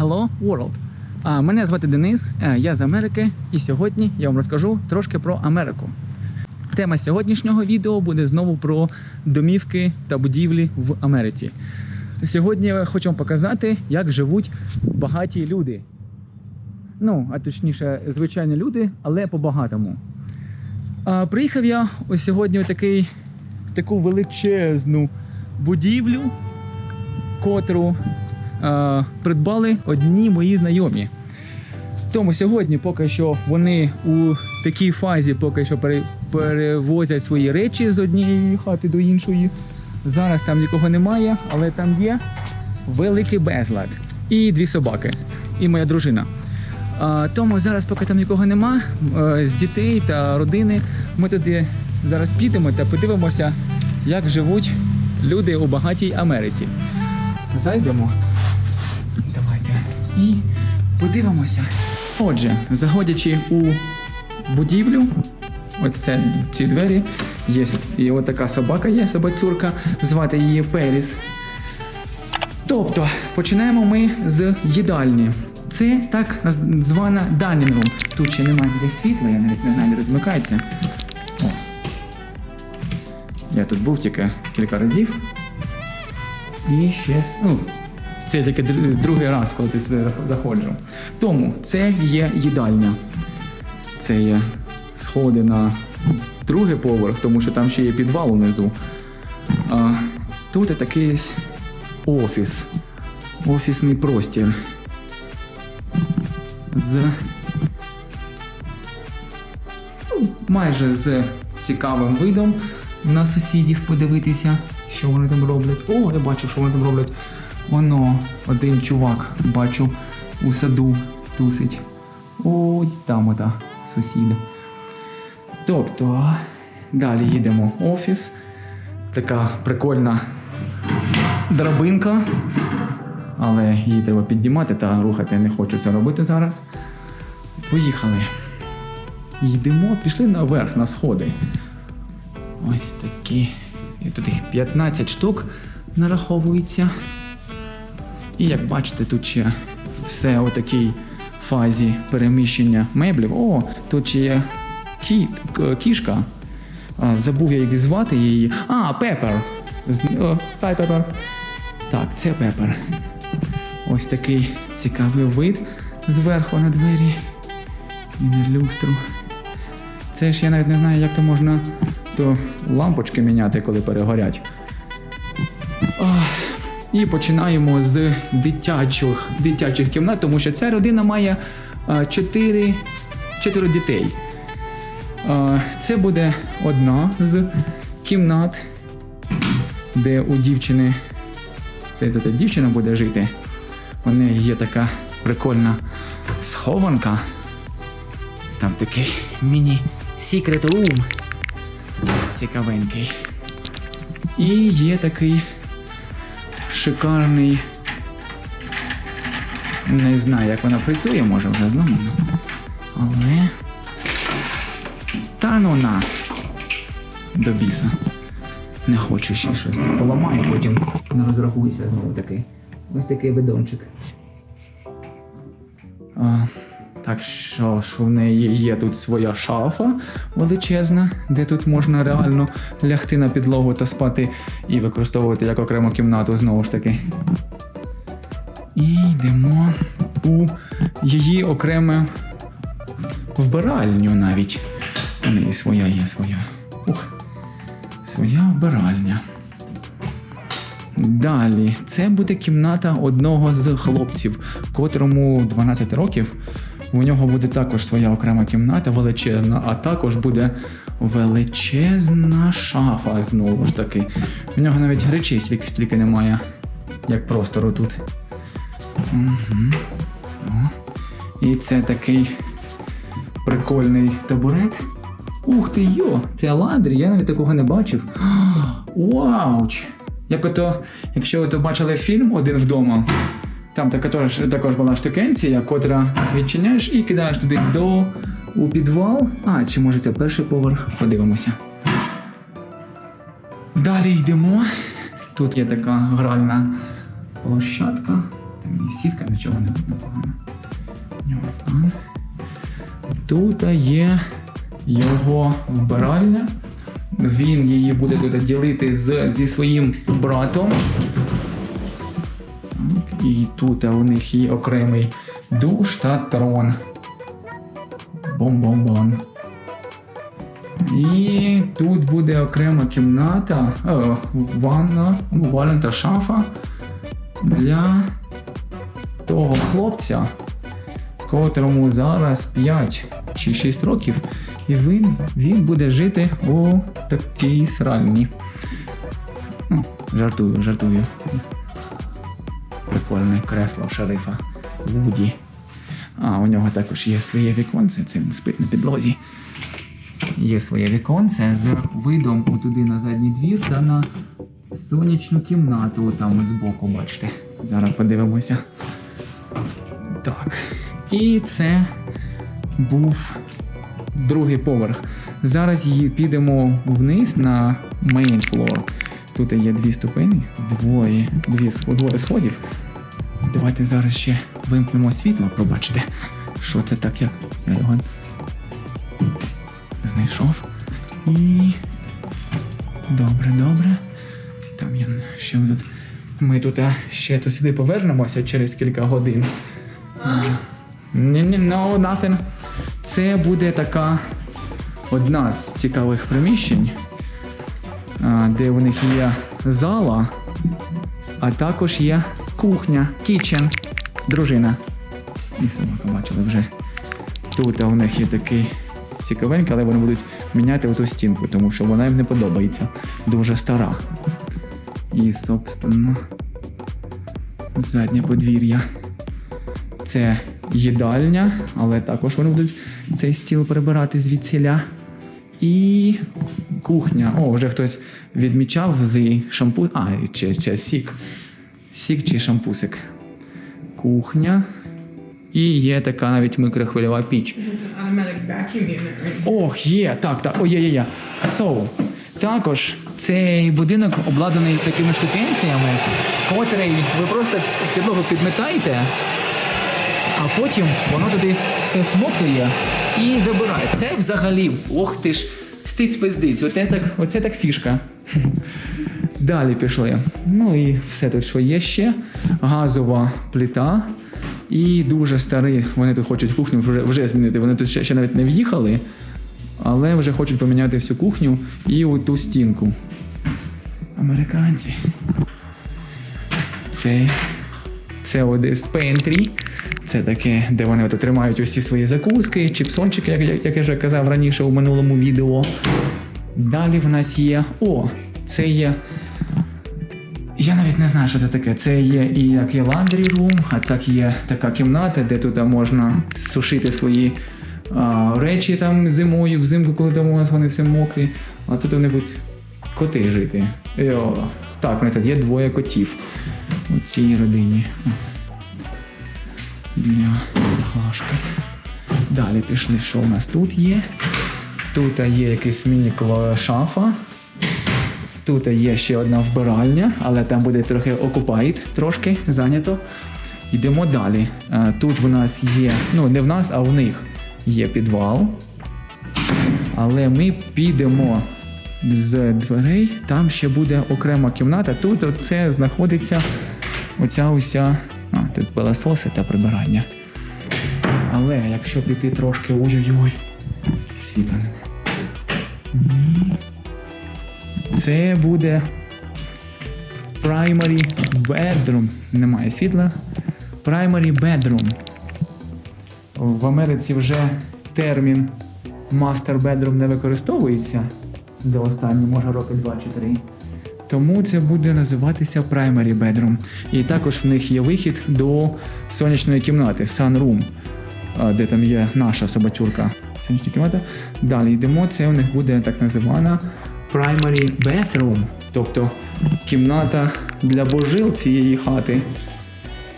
Hello World. Мене звати Денис, е, я з Америки, і сьогодні я вам розкажу трошки про Америку. Тема сьогоднішнього відео буде знову про домівки та будівлі в Америці. Сьогодні я хочу вам показати, як живуть багаті люди. Ну, а точніше, звичайні люди, але по-багатому. Приїхав я ось сьогодні такий, таку величезну будівлю, котру е, придбали одні мої знайомі. Тому сьогодні, поки що, вони у такій фазі, поки що пере- перевозять свої речі з однієї хати до іншої. Зараз там нікого немає, але там є великий безлад. І дві собаки, і моя дружина. Тому зараз, поки там нікого нема, е, з дітей та родини, ми туди зараз підемо та подивимося, як живуть люди у багатій Америці. Зайдемо. Давайте. І подивимося. Отже, заходячи у будівлю, оце ці двері, є і от така собака є, собацюрка, звати її Пеліс. Тобто, починаємо ми з їдальні. Це так звана room. Тут ще немає ніде світла, я навіть не знаю, де розмикається. О. Я тут був тільки кілька разів. І ще. Ну, це др- другий раз, коли ти сюди заходжу. Тому це є їдальня. Це є сходи на другий поверх, тому що там ще є підвал унизу. А, тут такий офіс. Офісний простір. З ну, майже з цікавим видом на сусідів подивитися, що вони там роблять. О, я бачу, що вони там роблять. Воно, один чувак, бачу, у саду тусить. Ось там ота сусіда. Тобто, далі їдемо в офіс. Така прикольна драбинка. Але її треба піднімати та рухати не хочу це робити зараз. Поїхали. Йдемо, пішли наверх на сходи. Ось такі. І тут їх 15 штук нараховується. І як бачите, тут ще все у такій фазі переміщення меблів. О, тут ще є кіт, кішка. Забув я як звати її. А, Пепер. Хай Пепер. Так, це Пепер. Ось такий цікавий вид зверху на двері і на люстру. Це ж я навіть не знаю, як то можна то лампочки міняти, коли перегорять. Ах, І починаємо з дитячих, дитячих кімнат, тому що ця родина має а, чотири, чотири дітей. А, Це буде одна з кімнат, де у дівчини, це дівчина буде жити. У неї є така прикольна схованка. Там такий міні-секрет рум. Цікавенький. І є такий шикарний. Не знаю, як вона працює, може вже зламана. Але. Та ну на. До біса. Не хочу ще щось. Поламаю, потім не розрахуюся знову такий. Ось такий бидончик. А, так що, що в неї є тут своя шафа величезна, де тут можна реально лягти на підлогу та спати і використовувати як окрему кімнату знову ж таки. І йдемо у її окреме вбиральню навіть. У неї своя є своя. Ух. Своя вбиральня. Далі, це буде кімната одного з хлопців, котрому 12 років. У нього буде також своя окрема кімната, величезна, а також буде величезна шафа знову ж таки. У нього навіть речей стільки немає, як простору тут. Угу. І це такий прикольний табурет. Ух ти йо! Це Аладрі, я навіть такого не бачив. Вауч! Як ото, якщо ви то бачили фільм один вдома, там також, також була штукенція, котра відчиняєш і кидаєш туди до у підвал. А, чи може це перший поверх? Подивимося. Далі йдемо. Тут є така гральна площадка. Ні, сітка нічого не фан. Тут є його вбиральня. Він її буде тут ділити з, зі своїм братом. І тут у них є окремий душ та трон. Бом-бом-бом. І тут буде окрема кімната, о, ванна, ванна та шафа для того хлопця, котрому зараз 5 чи 6 років, і він, він буде жити у такій сральні. Ну, жартую, жартую. Прикольне кресло шерифа Вуді. А, у нього також є своє віконце, це він спить на підлозі. Є своє віконце з видом отуди на задній двір та на сонячну кімнату, там от збоку, бачите. Зараз подивимося. Так. І це був другий поверх. Зараз підемо вниз на main floor. Тут є дві ступені, двоє, дві, двоє сходів. Давайте зараз ще вимкнемо світло, пробачте. Що це так, як я його знайшов. І. Добре, добре. Там я ще тут. Ми тут а, ще то сюди повернемося через кілька годин. Ні, ні, no, nothing. Це буде така одна з цікавих приміщень, де у них є зала, а також є кухня, кічен, дружина. І собака бачили вже. Тут у них є такий цікавенький, але вони будуть міняти оту стінку, тому що вона їм не подобається. Дуже стара. І, собственно, заднє подвір'я. Це їдальня, але також вони будуть цей стіл прибирати звідсіля. І кухня. О, вже хтось відмічав з шампу. А, чи, чи сік. Сік чи шампусик. Кухня. І є така навіть микрохвильова піч. Ох, є, так, так, о, є, є, є. So, також цей будинок обладнаний такими штукенціями, котрий ви просто підлогу підметаєте, а потім воно туди все смоктує і забирає. Це взагалі, ох ти ж, стиць пиздиць. Оце так, оце так фішка. Далі пішли. Ну і все тут, що є ще. Газова плита. І дуже старий. Вони тут хочуть кухню вже, вже змінити. Вони тут ще, ще навіть не в'їхали, але вже хочуть поміняти всю кухню і ту стінку. Американці. Це, це Одес Pantry. Це таке, де вони от тримають усі свої закуски, чіпсончики, як, як я вже казав раніше у минулому відео. Далі в нас є. О, це є. Я навіть не знаю, що це таке. Це є і як є laundry room, а так є така кімната, де тут можна сушити свої а, речі там зимою, взимку, коли там у вас вони всі мокрі. А тут вони будуть коти жити. І, о, так, вони тут є двоє котів у цій родині. Для глашки. Далі пішли, що у нас тут є. Тут є якийсь міні-шафа. Тут є ще одна вбиральня, але там буде трохи окупайт, трошки зайнято. Йдемо далі. Е, Тут в нас є, ну не в нас, а в них є підвал. Але ми підемо з дверей, там ще буде окрема кімната. Тут це знаходиться оця уся. А, тут пилососи та прибирання. Але якщо піти трошки ой-ой-ой, світла нема. Це буде primary bedroom. Немає світла. Primary bedroom. В Америці вже термін master bedroom не використовується за останні, може, роки 2 чи 3. Тому це буде називатися primary bedroom. І також в них є вихід до сонячної кімнати, sunroom, де там є наша собачурка. Сонячна кімната. Далі йдемо, це у них буде так називана primary bathroom, тобто кімната для божил цієї хати.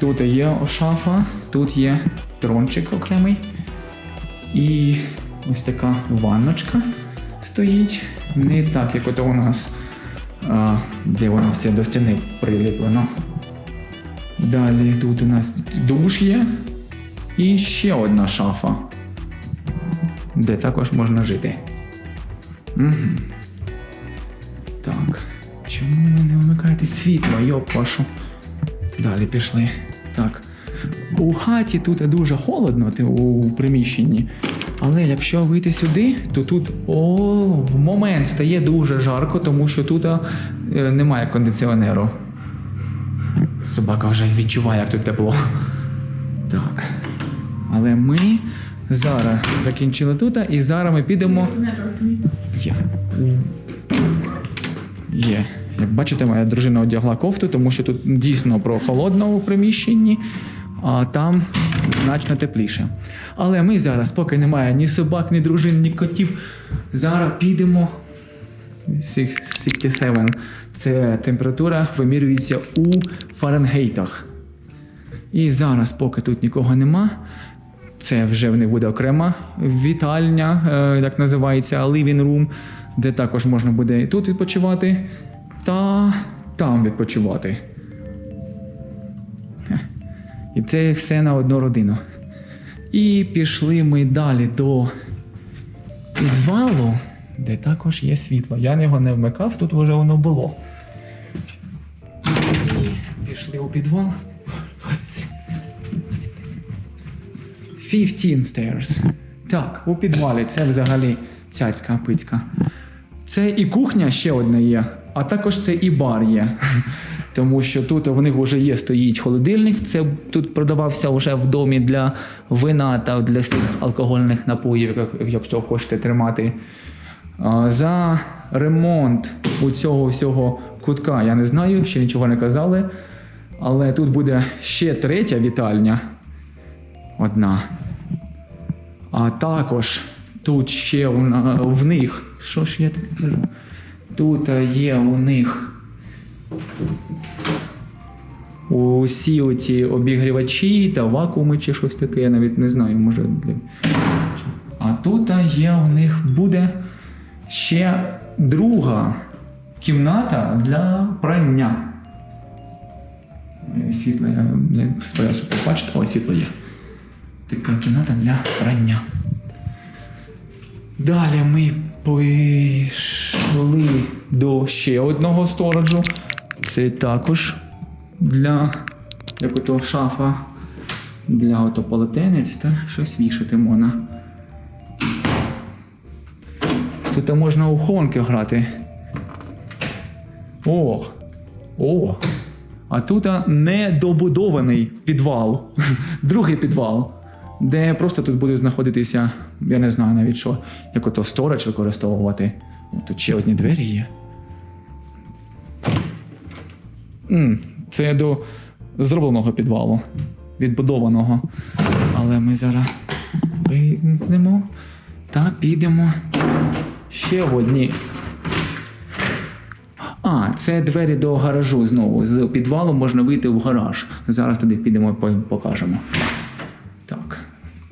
Тут є шафа, тут є трончик окремий. І ось така ванночка стоїть. Не так, як ото у нас, а, де воно все до стіни приліплено. Далі тут у нас душ є. І ще одна шафа, де також можна жити. Угу. Так. Чому ви не вмикаєте світло, йоп вашу? Далі пішли. Так. У хаті тут дуже холодно ти- у приміщенні. Але якщо вийти сюди, то тут о, в момент стає дуже жарко, тому що тут е, немає кондиціонеру. Собака вже відчуває, як тут тепло. Так. Але ми зараз закінчили тут, і зараз ми підемо. Є. Є. Як бачите, моя дружина одягла кофту, тому що тут дійсно прохолодно у приміщенні, а там значно тепліше. Але ми зараз, поки немає ні собак, ні дружин, ні котів, зараз підемо. 67. Це температура вимірюється у Фаренгейтах. І зараз, поки тут нікого нема, це вже в них буде окрема вітальня, е, як називається, living room, де також можна буде і тут відпочивати, та там відпочивати. І це все на одну родину. І пішли ми далі до підвалу, де також є світло. Я його не вмикав, тут вже воно було. І пішли у підвал. 15 stairs. Так, у підвалі це взагалі цяцька пицька. Це і кухня ще одна є, а також це і бар є. Тому що тут в них вже є стоїть холодильник. Це тут продавався вже в домі для вина та для всіх алкогольних напоїв, якщо хочете тримати. За ремонт у цього всього кутка я не знаю, ще нічого не казали. Але тут буде ще третя вітальня. Одна. А також тут ще в них. Що ж я таке кажу? Тут е, є у них усі оці обігрівачі та вакууми чи щось таке, я навіть не знаю, може. А тут е, є у них буде ще друга кімната для прання. Е, Світло, я не сподіваюся, побачите. Ой, світло є. Така кімната для прання. Далі ми пішли до ще одного стороджу. Це також для як ото шафа для ото полотенець та щось вішати можна. Тут можна у хонки грати. О! О! А тут недобудований підвал, другий підвал, де просто тут буде знаходитися, я не знаю навіть що, як ото сторож використовувати. Тут ще одні двері є. Це до зробленого підвалу, відбудованого. Але ми зараз вийдемо та підемо ще в одні а, це двері до гаражу знову. З підвалу можна вийти в гараж. Зараз туди підемо покажемо.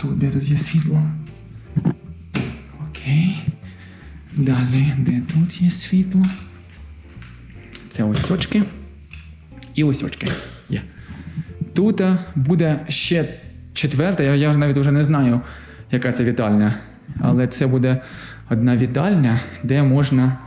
Тут де тут є світло? Окей. Далі, де тут є світло? Це ось очки. І ось очки. Є. Тут е, буде ще четверта, я, я навіть вже не знаю, яка це вітальня. Але це буде одна вітальня, де можна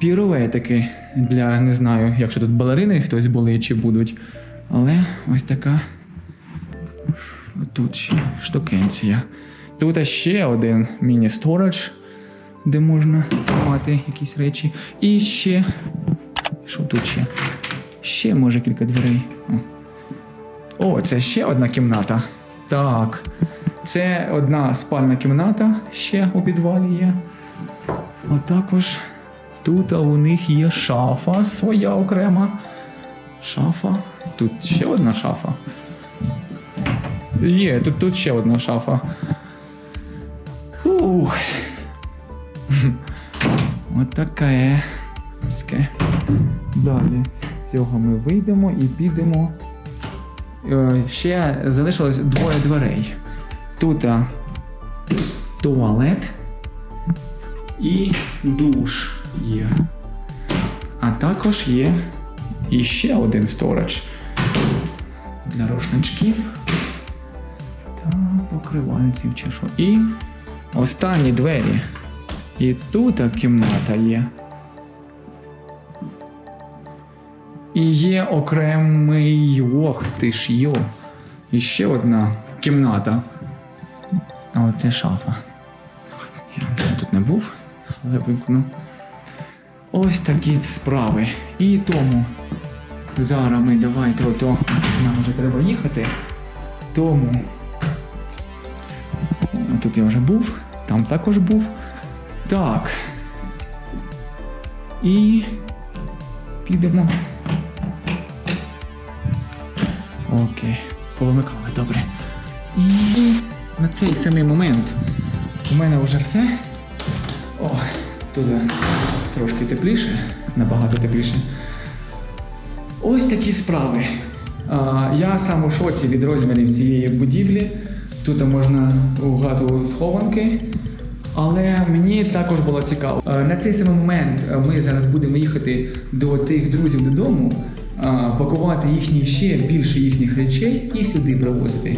піруетики для не знаю, якщо тут балерини хтось були чи будуть. Але ось така тут ще штукенція. Тут ще один міні-сторож, де можна тримати якісь речі. І ще. Що тут ще? Ще може кілька дверей. О, це ще одна кімната. Так. Це одна спальна кімната ще у підвалі є. А також тут у них є шафа своя окрема. Шафа. Тут ще одна шафа. Є, тут, тут ще одна шафа. Ух. От таке. Ске. Далі з цього ми вийдемо і підемо. Е, Ще залишилось двоє дверей. Тут туалет і душ є. А також є іще один сторож. для рушничків. Та чи що. І останні двері. І тут кімната є. І є окремий. Ох ти ж йо. І ще одна кімната. А оце шафа. Я тут не був, але вимкну. Ось такі справи. І тому зараз ми давайте ото нам вже треба їхати. Тому тут я вже був, там також був. Так. І підемо. Окей, повимикали, добре. І на цей самий момент у мене вже все. О, тут трошки тепліше, набагато тепліше. Ось такі справи. Я сам у шоці від розмірів цієї будівлі. Тут можна угадувати схованки. Але мені також було цікаво. Е, На цей самий момент е, ми зараз будемо їхати до тих друзів додому, е, пакувати їхні ще більше їхніх речей і сюди привозити.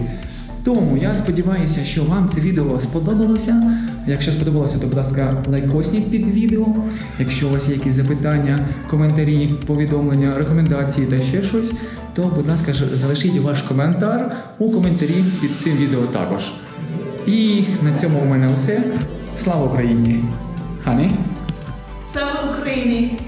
Тому я сподіваюся, що вам це відео сподобалося. Якщо сподобалося, то будь ласка, лайкосніть під відео. Якщо у вас є якісь запитання, коментарі, повідомлення, рекомендації та ще щось, то будь ласка, залишіть ваш коментар у коментарі під цим відео також. І на цьому у мене все. Слава Україні! Хані! Слава Україні!